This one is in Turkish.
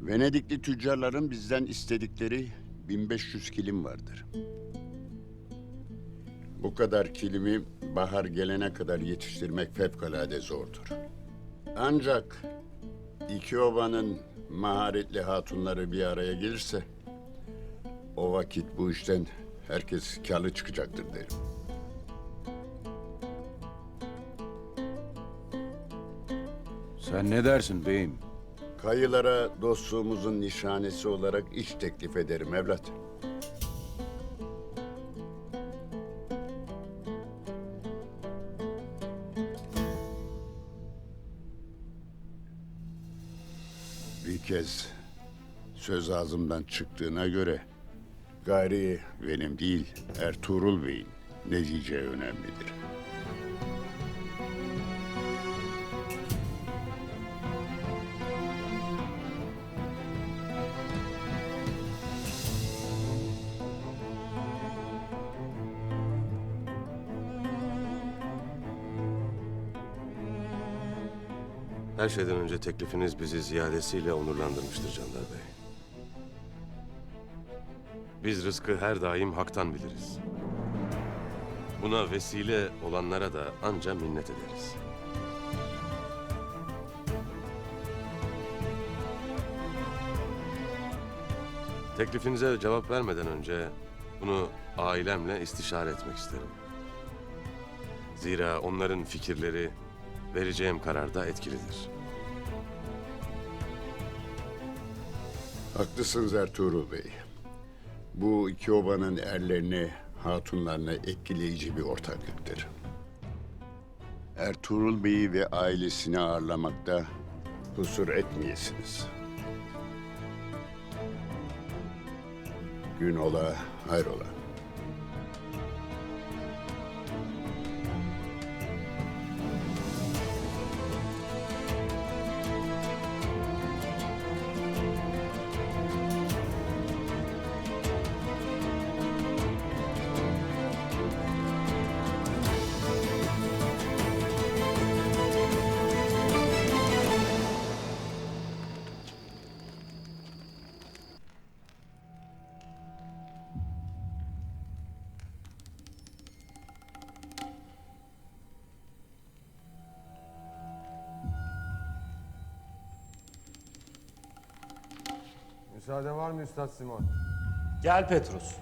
Venedikli tüccarların bizden istedikleri 1500 kilim vardır. Bu kadar kilimi bahar gelene kadar yetiştirmek fevkalade zordur. Ancak iki obanın maharetli hatunları bir araya gelirse o vakit bu işten herkes karlı çıkacaktır derim. Sen ne dersin beyim? Kayılara dostluğumuzun nişanesi olarak iş teklif ederim evlat. Bir kez söz ağzımdan çıktığına göre gayri benim değil Ertuğrul Bey'in ne diyeceği önemlidir. Her şeyden önce teklifiniz bizi ziyadesiyle onurlandırmıştır Candar Bey. Biz rızkı her daim haktan biliriz. Buna vesile olanlara da anca minnet ederiz. Teklifinize cevap vermeden önce bunu ailemle istişare etmek isterim. Zira onların fikirleri vereceğim kararda etkilidir. Haklısınız Ertuğrul Bey. Bu iki obanın erlerini, hatunlarına etkileyici bir ortaklıktır. Ertuğrul Bey'i ve ailesini ağırlamakta kusur etmeyesiniz. Gün ola, hayrola. Müsaade var mı Üstad Simon? Gel Petrus.